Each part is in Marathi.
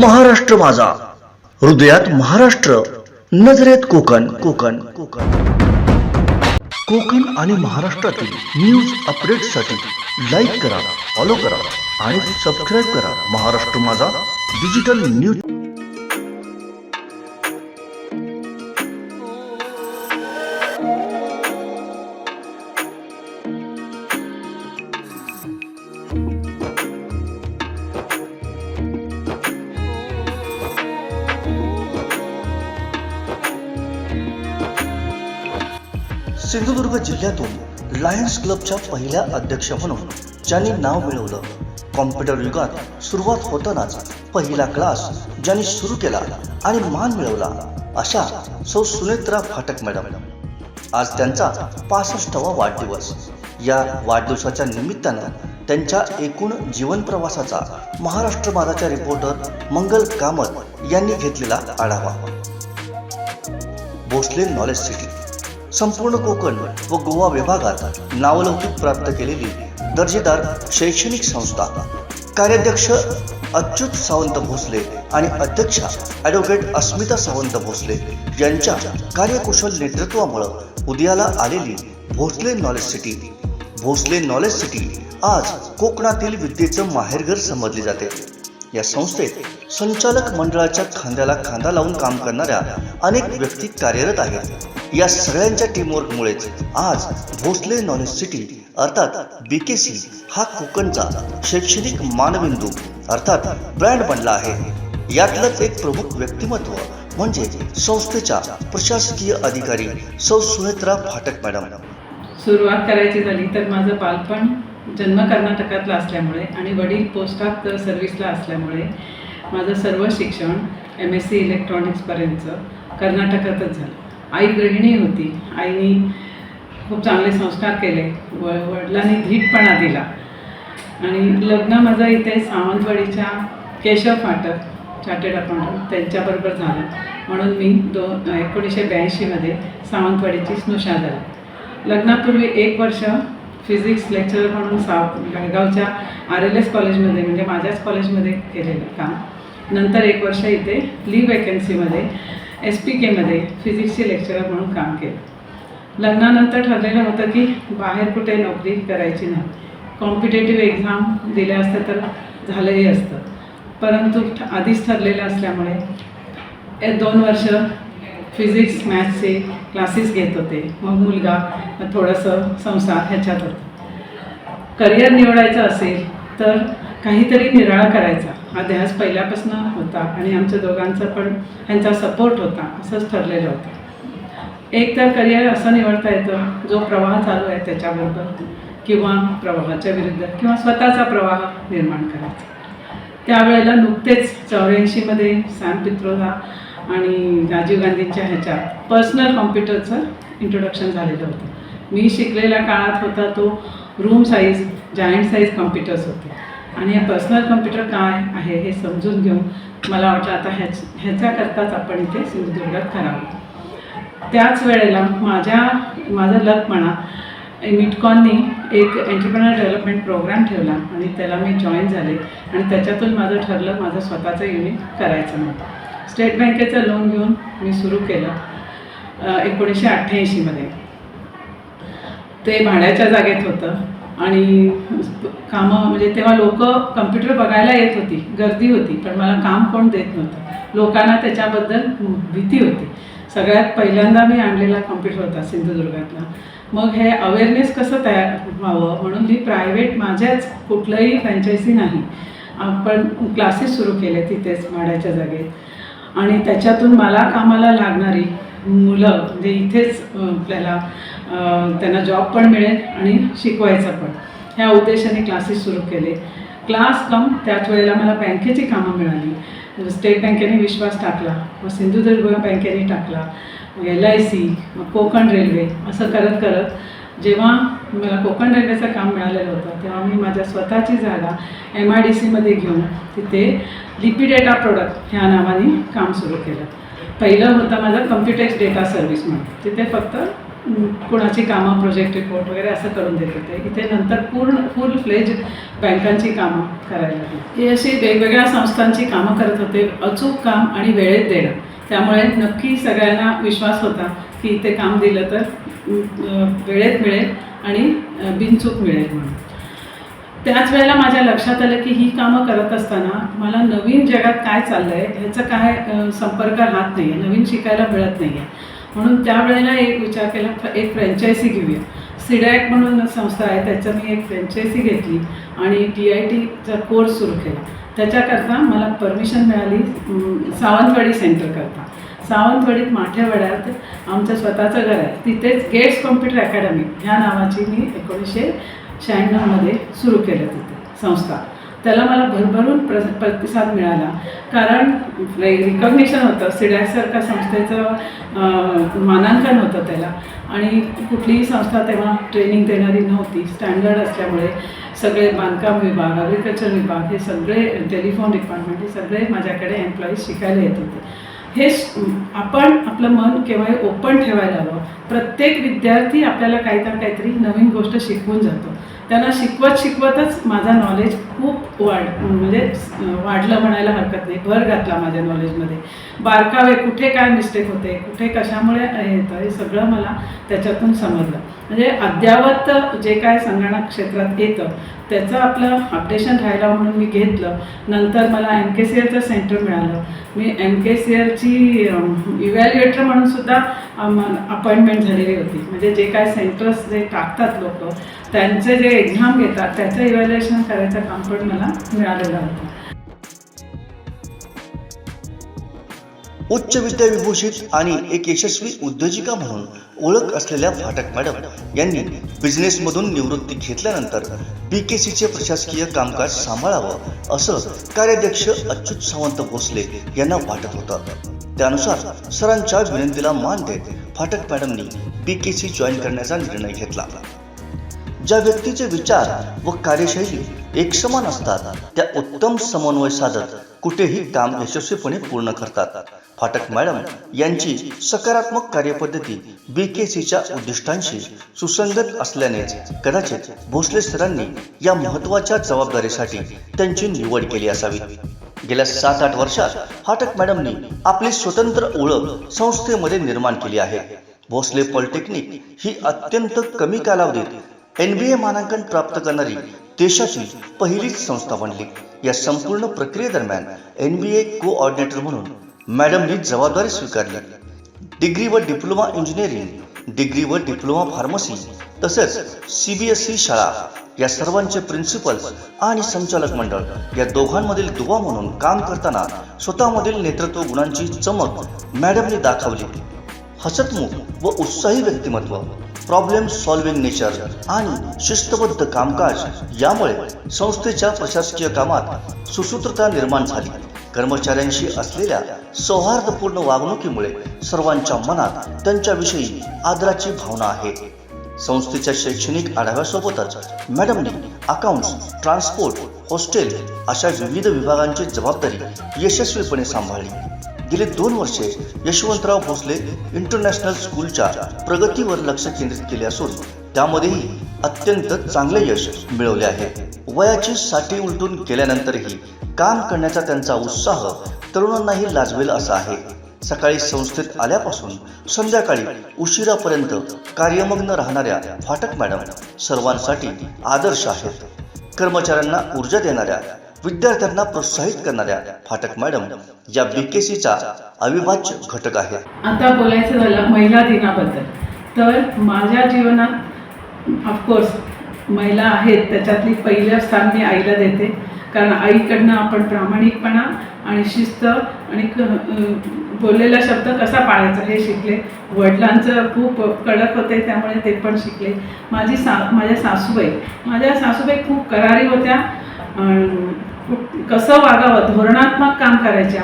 महाराष्ट्र माझा. हृदयात महाराष्ट्र नजरेत कोकण. कोकण कोकण. कोकण आणि महाराष्ट्रातील न्यूज अपडेटसाठी लाईक करा फॉलो करा आणि सबस्क्राईब करा. महाराष्ट्र माझा डिजिटल न्यूज सिंधुदुर्ग जिल्ह्यातून लायन्स क्लबच्या पहिल्या अध्यक्ष म्हणून ज्यांनी नाव मिळवलं. कॉम्प्युटर युगात सुरुवात होतानाच पहिला क्लास ज्यांनी सुरू केला आणि मान मिळवला अशा सौ सुनेत्रा फाटक मॅडम. आज त्यांचा पासष्टावा वाढदिवस. या वाढदिवसाच्या निमित्तानं त्यांच्या एकूण जीवन प्रवासाचा महाराष्ट्र बाधाच्या रिपोर्टर मंगल कामत यांनी घेतलेला आढावा. भोसले नॉलेज सिटी संपूर्ण कोकण व गोवा विभागात नावलौकिक प्राप्त केलेली दर्जेदार शैक्षणिक संस्था. कार्याध्यक्ष अच्युत सावंत भोसले आणि अध्यक्षा ॲडव्होकेट अस्मिता सावंत भोसले यांच्या कार्यकुशल नेतृत्वामुळं उदयाला आलेली Bhosale knowledge city. Bhosale knowledge city आज कोकणातील विद्येचं माहेरघर समजली जाते. या संस्थेत संचालक मंडळाच्या खांद्याला खांदा लावून काम करणाऱ्या अनेक व्यक्ती कार्यरत आहेत. या सगळ्यांच्या टीमवर्कमुळेच आज भोसले नॉलेज सिटी अर्थात बी केसी हा कोकणचा शैक्षणिक मानबिंदू अर्थात ब्रँड बनला आहे. यातलंच एक प्रमुख व्यक्तिमत्व म्हणजे संस्थेच्या प्रशासकीय अधिकारी सौ सुनेत्रा फाटक मॅडम. सुरुवात करायची झाली तर माझं बालपण जन्म कर्नाटकातला असल्यामुळे आणि वडील पोस्टात सर्व्हिसला असल्यामुळे माझं सर्व शिक्षण एम एस सी इलेक्ट्रॉनिक्सपर्यंतचं कर्नाटकातच झालं. आई गृहिणी होती. आईनी खूप चांगले संस्कार केले. व वडिलांनी धीटपणा दिला. आणि लग्न माझं इथे सावंतवाडीच्या केशव फाटक चार्टेड अकाउंटंट त्यांच्याबरोबर झालं. म्हणून मी दो एकोणीसशे ब्याऐंशीमध्ये सावंतवाडीची स्नुषा झाली. लग्नापूर्वी एक वर्ष फिजिक्स लेक्चरर म्हणून साव गडगावच्या आर एल एस कॉलेजमध्ये म्हणजे माझ्याच कॉलेजमध्ये केलेलं काम. नंतर एक वर्ष इथे लीव वॅकन्सीमध्ये एस पी केमध्ये फिजिक्सचे लेक्चरर म्हणून काम केलं. लग्नानंतर ठरलेलं होतं की बाहेर कुठे नोकरी करायची नाही. कॉम्पिटेटिव्ह एक्झाम दिल्या असत्या तर झालंही असतं. परंतु ठ- आधीच ठरलेलं असल्यामुळे एक दोन वर्ष फिजिक्स मॅथ्सचे क्लासेस घेत होते. मग मुलगा थोडंसं संसार ह्याच्यात होतं. करिअर निवडायचं असेल तर काहीतरी निराळा करायचा. हा ध्यास पहिल्यापासून होता आणि आमच्या दोघांचा पण ह्यांचा सपोर्ट होता असंच ठरलेलं होतं. एक तर करिअर असं निवडता येतं जो प्रवाह चालू आहे त्याच्याबरोबर किंवा प्रवाहाच्या विरुद्ध किंवा स्वतःचा प्रवाह निर्माण करायचा. त्यावेळेला नुकतेच चौऱ्याऐंशीमध्ये सॅम पित्रोदा आणि राजीव गांधींच्या ह्याच्यात पर्सनल कॉम्प्युटरचं इंट्रोडक्शन झालेलं होतं. मी शिकलेल्या काळात होता तो room size giant size computers होते. आणि या पर्सनल कम्प्युटर काय आहे हे समजून घेऊन मला वाटलं आता ह्याच ह्याच्याकरताच आपण इथे सिंधुदुर्गात करावं. त्याच वेळेला माझ्या माझं लक म्हणा मिटकॉननी एक एंटरप्रेनर डेव्हलपमेंट प्रोग्राम ठेवला आणि त्याला मी जॉईन झाले आणि त्याच्यातून माझं ठरलं माझं स्वतःचं युनिट करायचं म्हणून. स्टेट बँकेचं लोन घेऊन मी सुरू केलं एकोणीसशे अठ्ठ्याऐंशीमध्ये. ते भाड्याच्या जागेत होतं आणि कामं म्हणजे तेव्हा लोक कम्प्युटर बघायला येत होती गर्दी होती पण मला काम कोण देत नव्हतं. लोकांना त्याच्याबद्दल भीती होती. सगळ्यात पहिल्यांदा मी आणलेला कम्प्युटर होता सिंधुदुर्गातला. मग हे अवेअरनेस कसं तयार व्हावं? म्हणून मी प्रायव्हेट माझ्याच कुठलंही फ्रँचायझी नाही. आपण क्लासेस सुरू केले तिथेच माड्याच्या जागेत आणि त्याच्यातून मला कामाला लागणारी मुलं म्हणजे इथेच आपल्याला त्यांना जॉब पण मिळेल आणि शिकवायचं पण. ह्या उद्देशाने क्लासेस सुरू केले. क्लास कम त्याच वेळेला मला बँकेची कामं मिळाली. स्टेट बँकेने विश्वास टाकला मग सिंधुदुर्ग बँकेने टाकला एल आय सी मग कोकण रेल्वे असं करत करत जेव्हा मला कोकण रेल्वेचं काम मिळालेलं होतं तेव्हा मी माझ्या स्वतःची जागा एम आय डी सीमध्ये घेऊन तिथे लिपी डेटा प्रोडक्ट ह्या नावाने काम सुरू केलं. पहिलं होतं माझं कम्प्युटेक्स डेटा सर्व्हिस म्हणून. तिथे फक्त कोणाची कामं प्रोजेक्ट रिपोर्ट वगैरे असं करून देत होते. इथे नंतर पूर्ण फुल फ्लेज बँकांची कामं करायला लागली. ही अशी वेगवेगळ्या संस्थांची कामं करत होते अचूक काम आणि वेळेत देणं. त्यामुळे नक्की सगळ्यांना विश्वास होता की इथे काम दिलं तर वेळेत मिळेल आणि बिनचूक मिळेल म्हणून. त्याच वेळेला माझ्या लक्षात आलं की ही कामं करत असताना मला नवीन जगात काय चाललं आहे ह्याचं काय संपर्क राहत नाही आहे नवीन शिकायला मिळत नाही आहे म्हणून त्यावेळेला एक विचार केला एक फ्रँचायसी घेऊया. सिडॅक म्हणून संस्था आहे त्याचं मी एक फ्रँचायसी घेतली आणि टी आय टीचा कोर्स सुरू केला. त्याच्याकरता मला परमिशन मिळाली सावंतवाडी सेंटरकरता सावंतवाडीत माठ्यावाड्यात आमचं स्वतःचं घर आहे. तिथेच गेट्स कॉम्प्युटर अकॅडमी ह्या नावाची मी एकोणीसशे शहाण्णवमध्ये सुरू केलं तिथे संस्था. त्याला मला भरभरून प्र प्रतिसाद मिळाला. कारण रिकॉग्निशन होतं. सिडॅकसारख्या संस्थेचं मानांकन होतं त्याला. आणि कुठलीही संस्था तेव्हा ट्रेनिंग देणारी नव्हती. स्टँडर्ड असल्यामुळे सगळे बांधकाम विभाग ॲग्रिकल्चर विभाग हे सगळे टेलिफोन डिपार्टमेंट हे सगळे माझ्याकडे एम्प्लॉईज शिकायला येत होते. हे श- आपण आपलं मन केव्हाही ओपन ठेवायला हवं. प्रत्येक विद्यार्थी आपल्याला काही ना काहीतरी नवीन गोष्ट शिकवून जातो. त्यांना शिकवत शिकवतच माझा नॉलेज खूप वाढ म्हणजे वाढलं म्हणायला हरकत नाही. भर घातला माझ्या नॉलेजमध्ये बारकावे कुठे काय मिस्टेक होते कुठे कशामुळे येतं हे सगळं मला त्याच्यातून समजलं. म्हणजे अद्ययावत जे काय संगणक क्षेत्रात येतं त्याचं आपलं अपडेशन राहायला म्हणून मी घेतलं. नंतर मला एम के सी एलचं सेंटर मिळालं. मी एम के सी एलची इव्हॅल्युएटर म्हणून सुद्धा अपॉइंटमेंट झालेली होती. म्हणजे जे काय सेंटर्स जे टाकतात लोक त्यांचे जे एक्झाम घेतात त्याचं इव्हॅल्युएशन करायचं काम पण मला मिळालेलं होतं. उच्च विद्याविभूषित आणि एक यशस्वी उद्योजिका म्हणून ओळख असलेल्या फाटक मॅडम यांनी बिझनेसमधून निवृत्ती घेतल्यानंतर बी के सीचे प्रशासकीय कामकाज सांभाळावं असं कार्याध्यक्ष अच्युत सावंत भोसले यांना वाटत होतं. त्यानुसार सरांच्या विनंतीला मान देत फाटक मॅडमनी बी के सी जॉईन करण्याचा निर्णय घेतला. ज्या व्यक्तीचे विचार व कार्यशैली एकसमान असतात. त्या उत्तम समन्वय साधत कुठेही काम यशस्वीपणे पूर्ण करतात. फाटक मॅडम यांची सकारात्मक कार्यपद्धती बी के सीच्या उद्दिष्टांशी सुसंगत असल्यानेच कदाचित भोसले सरांनी या महत्त्वाच्या जबाबदारीसाठी त्यांची निवड केली असावी. गेल्या सात आठ वर्षात फाटक मॅडमनी आपली स्वतंत्र ओळख संस्थेमध्ये निर्माण केली आहे. भोसले पॉलिटेक्निक ही अत्यंत कमी कालावधीत एन बी ए मानांकन प्राप्त करणारी देशाची पहिलीच संस्था बनली. या संपूर्ण प्रक्रियेदरम्यान एन बी ए कोऑर्डिनेटर म्हणून मॅडमनी जबाबदारी स्वीकारली. डिग्री व डिप्लोमा इंजिनिअरिंग डिग्री व डिप्लोमा फार्मसी तसेच सी बी एस ई शाळा या सर्वांचे प्रिन्सिपल आणि संचालक मंडळ या दोघांमधील दुवा म्हणून काम करताना स्वतःमधील नेतृत्व गुणांची चमक मॅडमने दाखवली. हसतमुख व उत्साही व्यक्तिमत्व प्रॉब्लेम सॉल्विंग नेचर आणि शिस्तबद्ध कामकाज यामुळे संस्थेच्या प्रशासकीय कामात सुसूत्रता निर्माण झाली. कर्मचाऱ्यांशी असलेल्या सौहार्दपूर्ण वागणुकीमुळे सर्वांच्या मनात त्यांच्याविषयी आदराची भावना आहे. संस्थेच्या शैक्षणिक आढाव्यासोबतच मॅडमनी अकाउंट्स ट्रान्सपोर्ट हॉस्टेल अशा विविध विभागांची जबाबदारी यशस्वीपणे सांभाळली. गेली दोन वर्षे यशवंतराव भोसले इंटरनॅशनल स्कूलच्या प्रगतीवर लक्ष केंद्रित केले असून त्यामध्येही अत्यंत चांगले यश मिळवले आहे. वयाची साठी उलटून गेल्यानंतरही काम करण्याचा त्यांचा उत्साह तरुणांनाही लाजवेल असा आहे. सकाळी संस्थेत आल्यापासून संध्याकाळी उशिरापर्यंत कार्यमग्न राहणाऱ्या फाटक मॅडम सर्वांसाठी आदर्श आहेत. कर्मचाऱ्यांना ऊर्जा देणाऱ्या विद्यार्थ्यांना प्रोत्साहित करणाऱ्या फाटक मॅडम या बीकेसीचा अविभाज्य घटक आहे. आता बोलायचं झालं महिला दिनाबद्दल. तर माझ्या जीवनात ऑफकोर्स महिला आहेत त्याच्यातली पहिलं स्थान मी आईला देते. कारण आईकडनं आपण प्रामाणिकपणा आणि शिस्त आणि बोललेला शब्द कसा पाळायचा हे शिकले. वडिलांचं खूप कडक होते त्यामुळे ते पण शिकले. माझी सा माझ्या सासूबाई माझ्या सासूबाई खूप करारी होत्या. कसं वागावं? धोरणात्मक काम करायच्या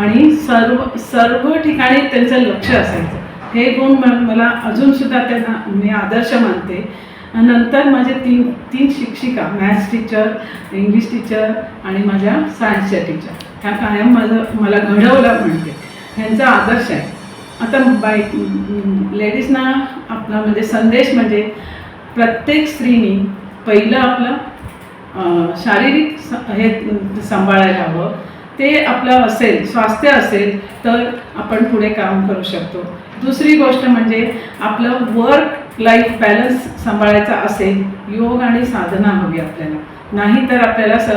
आणि सर्व सर्व ठिकाणी त्यांचं लक्ष असायचं. हे गुण मला अजूनसुद्धा त्यांना मी आदर्श मानते. नंतर माझे तीन तीन शिक्षिका मॅथ्स टीचर इंग्लिश टीचर आणि माझ्या सायन्सच्या टीचर ह्या कायम माझं मला घडवलं म्हणते ह्यांचा आदर्श आहे. आता बाई लेडीजना आपला म्हणजे संदेश म्हणजे प्रत्येक स्त्रीनी पहिलं आपलं शारीरिक हे सांभाळायला हवं. ते आपलं असेल स्वास्थ्य असेल तर आपण पुढे काम करू शकतो. दुसरी गोष्ट म्हणजे आपलं वर्क लाईफ बॅलन्स सांभाळायचा असेल योग आणि साधना हवी आपल्याला. नाही तर आपल्याला स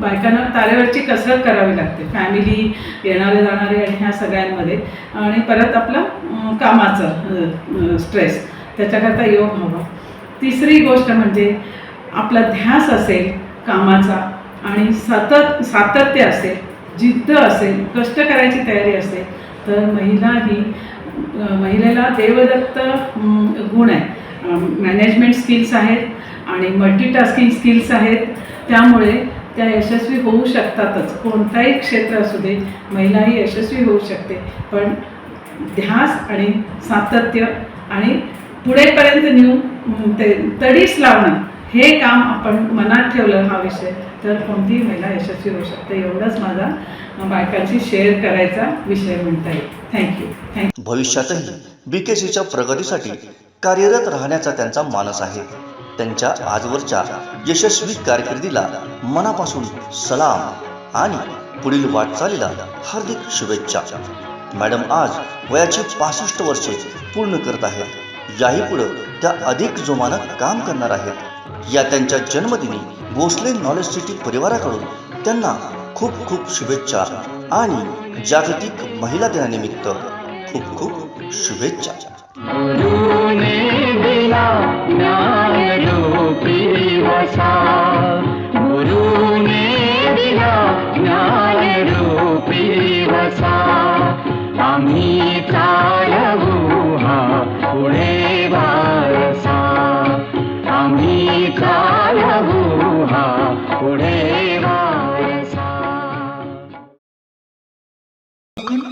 बायकांना तारेवरची कसरत करावी लागते. फॅमिली येणारे जाणारे आणि ह्या सगळ्यांमध्ये. आणि परत आपलं कामाचं स्ट्रेस त्याच्याकरता योग हवा. तिसरी गोष्ट म्हणजे आपला ध्यास असेल कामाचा आणि सतत सातत्य असेल जिद्द असेल कष्ट करायची तयारी असेल तर महिला ही महिलेला देवदत्त गुण आहे मॅनेजमेंट स्किल्स आहेत आणि मल्टीटास्किंग स्किल्स आहेत. त्यामुळे त्या यशस्वी होऊ शकतातच. कोणताही क्षेत्र असू दे महिला ही यशस्वी होऊ शकते. पण ध्यास आणि सातत्य आणि पुढेपर्यंत नेऊन ते तडीस लावणं हे काम आपण मनात ठेवलं हा विषय तर कोणतीही महिला यशस्वी होऊ शकते. एवढंच माझा बायकांशी शेअर करायचा विषय म्हणता येईल. थँक्यू थँक्यू भविष्यातही बीकेसीच्या प्रगतीसाठी कार्यरत राहण्याचा त्यांचा मानस आहे. त्यांच्या आजवरच्या यशस्वी कारकिर्दीला मनापासून सलाम आणि पुढील वाटचालीला हार्दिक शुभेच्छा. मॅडम आज वयाची पासष्ट वर्षे पूर्ण करत आहेत. याही पुढे त्या अधिक जोमानं काम करणार आहेत. या त्यांच्या जन्मदिनी भोसले नॉलेज सिटी परिवाराकडून त्यांना खूप खूप शुभेच्छा आणि जागतिक महिला दिनानिमित्त खूप खूप शुभेच्छा. आम्ही